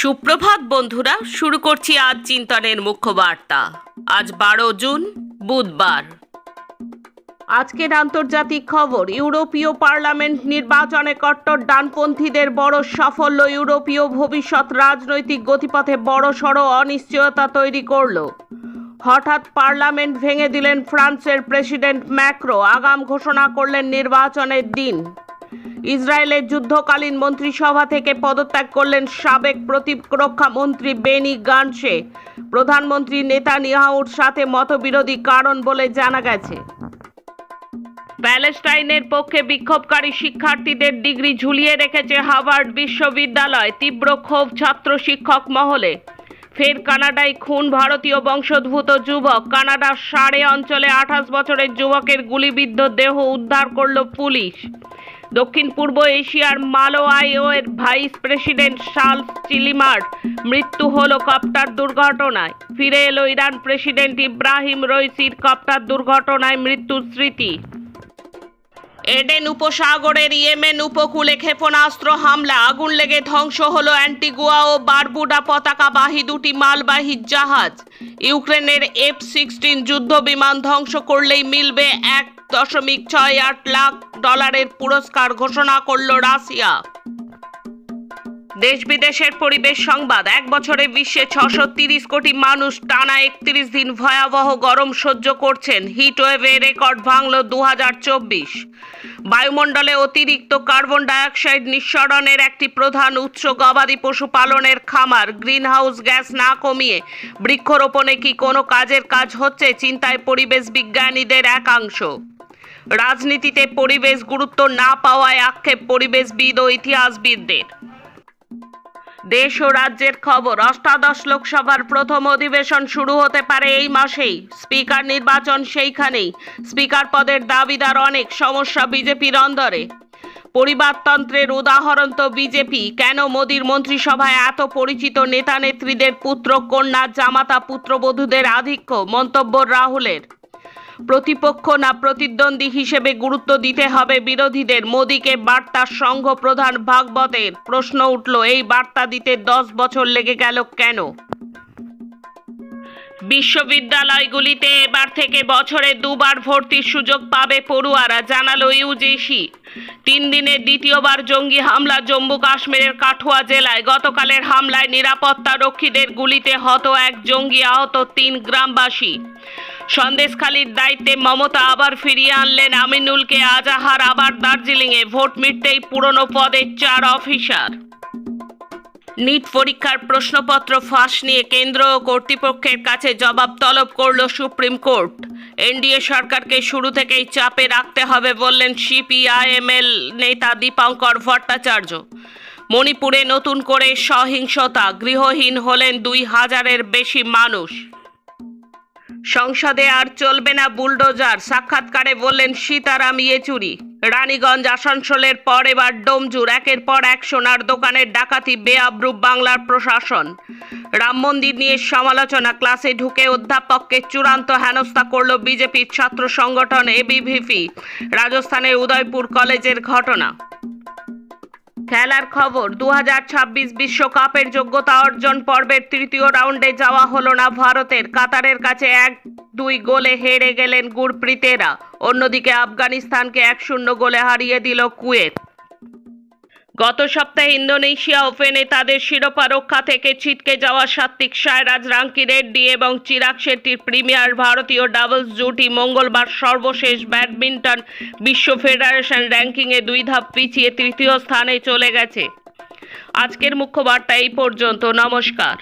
সুপ্রভাত, বন্ধুরা। শুরু করছি আজ চিন্তনের মুখ্য বার্তা আজ বারো জুন, বুধবার। আজকের আন্তর্জাতিক খবর, ইউরোপীয় পার্লামেন্ট নির্বাচনে কট্টর ডানপন্থীদের বড় সাফল্য, ইউরোপীয় ভবিষ্যৎ রাজনৈতিক গতিপথে বড় সড় অনিশ্চয়তা তৈরি করল। হঠাৎ পার্লামেন্ট ভেঙে দিলেন ফ্রান্সের প্রেসিডেন্ট ম্যাক্রো, আগাম ঘোষণা করলেন নির্বাচনের দিন। ইসরায়েলের যুদ্ধকালীন মন্ত্রিসভা থেকে পদত্যাগ করলেন সাবেক প্রতিরক্ষা মন্ত্রী বেনি গানসে প্রধানমন্ত্রী নেতানিয়াহুর সাথে মতবিরোধী কারণ বলে জানা গেছে। প্যালেস্টাইনের পক্ষে বিক্ষোভকারী শিক্ষার্থীদের ডিগ্রি ঝুলিয়ে রেখেছে হার্ভার্ড বিশ্ববিদ্যালয়, তীব্র ক্ষোভ ছাত্র শিক্ষক মহলে। ফের কানাডায় খুন ভারতীয় বংশোদ্ভূত যুবক। কানাডার সাড়ে অঞ্চলে আঠাশ বছরের যুবকের গুলিবিদ্ধ দেহ উদ্ধার করল পুলিশ। দক্ষিণ পূর্ব এশিয়ার মালোয়াইও এর ভাইস প্রেসিডেন্ট শার্লস চিলিমার মৃত্যু হলো কপ্টার দুর্ঘটনায়। ফিরে এলো ইরান প্রেসিডেন্ট ইব্রাহিম রইসির কপ্টার দুর্ঘটনায় মৃত্যুর স্মৃতি। এডেন উপসাগরের ইয়েমেন উপকূলে ক্ষেপণাস্ত্র হামলা, আগুন লেগে ধ্বংস হল অ্যান্টিগুয়া ও বারবুডা পতাকাবাহী দুটি মালবাহী জাহাজ। ইউক্রেনের এফ সিক্সটিন যুদ্ধ বিমান ধ্বংস করলেই মিলবে এক দশমিক ছয় আট লাখ ডলারের পুরস্কার ঘোষণা করল রাশিয়া। দেশ বিদেশের পরিবেশ সংবাদ। এক বছরে বিশ্বে ছশো তিরিশ কোটি মানুষ টানা একত্রিশ দিন ভয়াবহ গরম সহ্য করছেন। হিট ওয়েভে রেকর্ড ভাঙল দু হাজার চব্বিশ। বায়ুমণ্ডলে অতিরিক্ত কার্বন ডাইঅক্সাইড নিঃসরণের একটি প্রধান উৎস গবাদি পশুপালনের খামার। গ্রিনহাউস গ্যাস না কমিয়ে বৃক্ষরোপণে কি কোনো কাজের কাজ হচ্ছে? চিন্তায় পরিবেশ বিজ্ঞানীদের একাংশ। রাজনীতিতে পরিবেশ গুরুত্ব না পাওয়ায় আক্ষেপ পরিবেশবিদ ও ইতিহাসবিদদের। দেশ ও রাজ্যের খবর। অষ্টাদশ লোকসভার প্রথম অধিবেশন শুরু হতে পারে এই মাসেই। স্পিকার নির্বাচন সেইখানেই। স্পিকার পদের দাবিদার অনেক, সমস্যা বিজেপির অন্দরে। পরিবারতন্ত্রের উদাহরণ তো বিজেপি। কেন মোদীর মন্ত্রিসভায় এত পরিচিত নেতা নেত্রীদের পুত্র, কন্যা, জামাতা, পুত্রবধূদের আধিক্য? মন্তব্য রাহুলের। প্রতিপক্ষ না প্রতিদ্বন্দ্বী হিসেবে গুরুত্ব দিতে হবে বিরোধীদের। মোদীকে বার্তা সংঘ প্রধান ভাগবতের প্রশ্ন উঠল, এই বার্তা দিতে দশ বছর লেগে গেল কেন? বিশ্ববিদ্যালয়গুলিতে এবার থেকে বছরে দুবার ভর্তির সুযোগ পাবে পড়ুয়ারা, জানালো ইউজিসি। তিন দিনের দ্বিতীয়বার জঙ্গি হামলা জম্মু কাশ্মীরের কাঠুয়া জেলায়। গতকালের হামলায় নিরাপত্তা রক্ষীদের গুলিতে হত এক জঙ্গি আহত তিন গ্রামবাসী। সন্দেশখালীর দায়িত্বে মমতা আবার ফিরিয়ে আনলেন আমিনুলকে, আজাহার আবার দার্জিলিংয়ে। ভোট মিটতেই পুরনো পদের চার অফিসার। নিট পরীক্ষার প্রশ্নপত্র ফাঁস নিয়ে কেন্দ্র ও কর্তৃপক্ষের কাছে জবাব তলব করল সুপ্রিম কোর্ট। এনডিএ সরকারকে শুরু থেকেই চাপে রাখতে হবে বললেন সিপিআইএমএল নেতা দীপঙ্কর ভট্টাচার্য। মণিপুরে নতুন করে সহিংসতা, গৃহহীন হলেন দুই হাজারের বেশি মানুষ। সংসদে আর চলবে না বুলডোজার। সাক্ষাৎকারে বললেন, সীতারাম ইয়েচুরি রানীগঞ্জ আসানসোলের পর এবার ডোমজুর। একের পর এক সোনার দোকানের ডাকাতি বেআব্রুপ বাংলার প্রশাসন। রাম মন্দির নিয়ে সমালোচনা। ক্লাসে ঢুকে অধ্যাপককে চূড়ান্ত হেনস্থা করল বিজেপির ছাত্র সংগঠন এবিভিপি, রাজস্থানের উদয়পুর কলেজের ঘটনা। খেলার খবর দু বিশ্বকাপের যোগ্যতা অর্জন পর্বের তৃতীয় রাউন্ডে যাওয়া হল না ভারতের। কাতারের কাছে এক দুই গোলে হেরে গেলেন গুরপ্রীতেরা। অন্যদিকে আফগানিস্তানকে এক শূন্য গোলে হারিয়ে দিল কুয়েত। গত সপ্তাহে ইন্দোনেশিয়া ওপেনে তাদের শিরোপা রক্ষা থেকে ছিটকে যাওয়া সাত্বিক সায়রাজ, রাঙ্কি রেড্ডি এবং চিরাগ শেট্টির প্রিমিয়ার ভারতীয় ডাবলস জুটি মঙ্গলবার সর্বশেষ ব্যাডমিন্টন বিশ্ব ফেডারেশন র্যাঙ্কিংয়ে দুই ধাপ পিছিয়ে তৃতীয় স্থানে চলে গেছে। আজকের মুখ্য বার্তা এই পর্যন্ত, নমস্কার।